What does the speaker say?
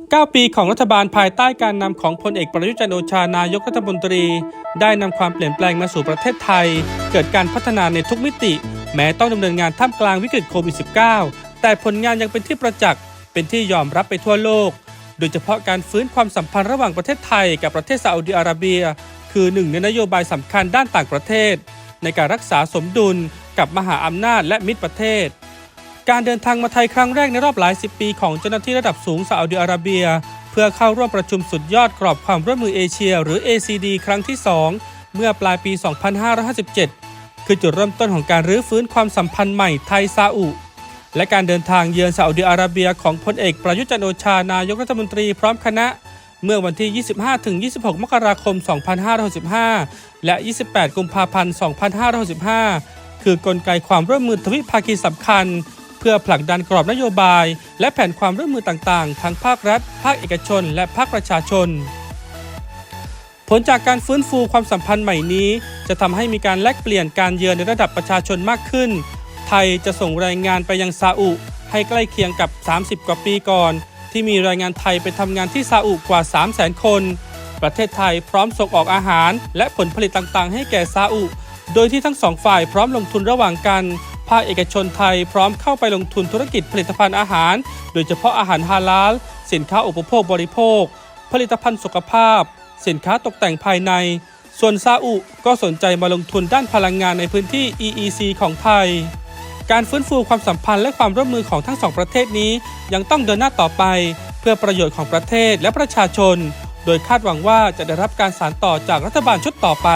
9 ปีของรัฐบาลภายใต้การนำของพลเอกประยุจันทร์โอชานายกรัฐมนตรี ได้นำความเปลี่ยนแปลงมาสู่ประเทศไทย เกิดการพัฒนาในทุกมิติ แม้ต้องดำเนินงานท่ามกลางวิกฤตโควิด -19 แต่ผลงานยังเป็นที่ประจักษ์ เป็นที่ยอมรับไปทั่วโลก โดยเฉพาะการฟื้นความสัมพันธ์ระหว่างประเทศไทยกับประเทศซาอุดิอาระเบีย คือหนึ่งในนโยบายสำคัญด้านต่างประเทศ ในการรักษาสมดุลกับมหาอำนาจและมิตรประเทศ การเดินทางมาไทยครั้งแรกในรอบหลายสิบปีของเจ้าหน้าที่ระดับสูงซาอุดิอาระเบีย เพื่อเข้าร่วมประชุมสุดยอดกรอบความร่วมมือเอเชีย หรือ ACD ครั้งที่ 2 เมื่อปลายปี 2557 คือจุดเริ่มต้นของการรื้อฟื้นความสัมพันธ์ใหม่ไทยซาอุ และการเดินทางเยือนซาอุดิอาระเบียของพลเอกประยุทธ์จันโอชานายกรัฐมนตรีพร้อมคณะ เมื่อวันที่ 25-26 มกราคม 2565 และ 28 กุมภาพันธ์ 2565 คือกลไกความร่วมมือทวิภาคีสำคัญ เพื่อผลักดันกรอบนโยบาย และแผนความร่วมมือต่างๆ ทั้งภาครัฐ ภาคเอกชน และภาคประชาชน ผลจากการฟื้นฟูความสัมพันธ์ใหม่นี้ จะทำให้มีการแลกเปลี่ยนการเยือนในระดับประชาชนมากขึ้น ไทยจะส่งรายงานไปยังซาอุ ให้ใกล้เคียงกับ 30 กว่าปีก่อน ที่มีแรายงานไทยไปทำงานที่ซาอุกว่า 3 0 0 0 0 0 คน ประเทศไทยพร้อมส่งออกอาหาร และผลผลิตต่างๆ ให้แก่ซาอุ โดยที่ทั้งสองฝ่ายพร้อมลงทุนระหว่างกันาคเอกชนไทยพร้อมเข้าไปลงทุนธุรกิจผลิตภัณฑ์อาหาร โดยเฉพาะอาหารฮาลาล สินค้าอุปโภคบริโภค ผลิตภัณฑ์สุขภาพ สินค้าตกแต่งภายใน ส่วนซาอุก็สนใจมาลงทุนด้านพลังงานในพื้นที่ EEC ของไทย การฟื้นฟูความสัมพันธ์และความร่วมมือของทั้งสองประเทศนี้ ยังต้องเดินหน้าต่อไป เพื่อประโยชน์ของประเทศและประชาชน โดยคาดหวังว่าจะได้รับการสานต่อจากรัฐบาลชุดต่อไป